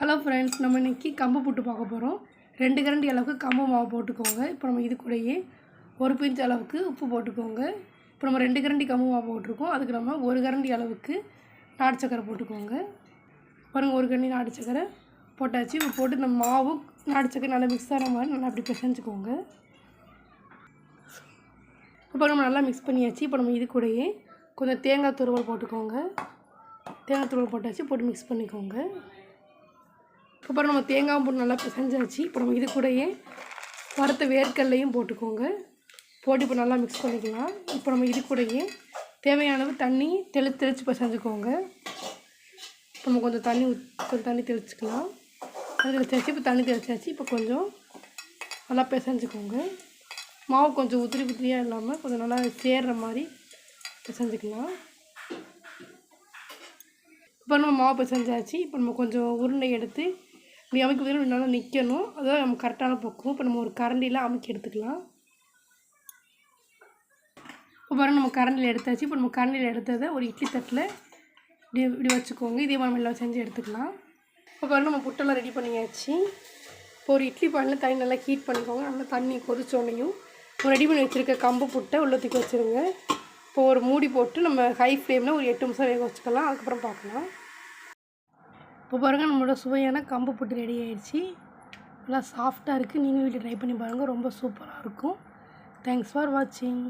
Hello friends நம்ம இன்னைக்கு கம்பு புட்டு பார்க்க போகிறோம் ரெண்டு கரண்டி அளவுக்கு கம்பு மாவு போட்டுக்கோங்க. இப்போ நம்ம இது கூடயே ஒரு பிஞ்ச் அளவுக்கு உப்பு போட்டுக்கோங்க. இப்போ நம்ம ரெண்டு கரண்டி கம்பு மாவு போட்டிருக்கோம். அதுக்கு நம்ம ஒரு கரண்டி அளவுக்கு நாட்டு சக்கரை போட்டுக்கோங்க. பாருங்கள் ஒரு கரண்டி நாட்டு சக்கரை போட்டாச்சு. இப்போ போட்டு இந்த மாவு நாட்டு சக்கரை நல்லா மிக்ஸ் ஆகிற மாதிரி நல்லா அப்படி பிசைஞ்சுக்கோங்க. இப்போ நம்ம நல்லா மிக்ஸ் பண்ணியாச்சு. இப்போ நம்ம இது கூடயே கொஞ்சம் தேங்காய் துருவல் போட்டுக்கோங்க. தேங்காய் துருவல் போட்டாச்சு போட்டு மிக்ஸ் பண்ணிக்கோங்க. அப்புறம் நம்ம தேங்காய் போட்டு நல்லா பிசைஞ்சாச்சு. இப்போ நம்ம இது கூடயே வறுத்த வேர்க்கல்லையும் போட்டுக்கோங்க. போட்டு இப்போ நல்லா மிக்ஸ் பண்ணிக்கலாம். இப்போ நம்ம இது கூடயே தேவையானது தண்ணி தெளி தெளித்து பிசைஞ்சுக்கோங்க. இப்போ நம்ம கொஞ்சம் தண்ணி கொஞ்சம் தண்ணி தெளிச்சுக்கலாம். அது தெளிச்சாச்சு இப்போ தண்ணி தெளிச்சாச்சு. இப்போ கொஞ்சம் நல்லா பிசைஞ்சுக்கோங்க. மாவு கொஞ்சம் உதிரி உதிரியாக இல்லாமல் கொஞ்சம் நல்லா சேர்ற மாதிரி பிசைஞ்சிக்கலாம். இப்போ நம்ம மாவு பிசைஞ்சாச்சு. இப்போ நம்ம கொஞ்சம் உருண்டை எடுத்து இப்படி அமைக்க போது நல்லா நிற்கணும் அதான் நம்ம கரெக்டான பக்கம் இப்போ நம்ம ஒரு கரண்டியில் அமுக்கி எடுத்துக்கலாம். இப்போ பாருங்கள் நம்ம கரண்டியில் எடுத்தாச்சு. இப்போ நம்ம கரண்டியில் எடுத்ததை ஒரு இட்லி தட்டில் இப்படி இப்படி வச்சுக்கோங்க. இதே மாதிரி எல்லாம் செஞ்சு எடுத்துக்கலாம். இப்போ பாருங்கள் நம்ம புட்டெல்லாம் ரெடி பண்ணியாச்சு. இப்போ ஒரு இட்லி பானில் தண்ணி நல்லா ஹீட் பண்ணிக்கோங்க. நல்லா தண்ணி கொதிச்சோன்னையும் இப்போ ரெடி பண்ணி வச்சுருக்க கம்பு புட்டை உள்ள தூக்கி வச்சுருங்க. இப்போ ஒரு மூடி போட்டு நம்ம ஹை ஃப்ளேமில் ஒரு எட்டு நிமிஷம் வேக வச்சுக்கலாம். அதுக்கப்புறம் பார்க்கலாம். இப்போ பாருங்கள் நம்மளோட சுவையான கம்பு புட்டு ரெடி ஆயிடுச்சு. நல்லா சாஃப்டாக இருக்குது நீங்களும் வீட்டில் ட்ரை பண்ணி பாருங்கள் ரொம்ப சூப்பராக இருக்கும். தேங்க்ஸ் ஃபார் வாட்சிங்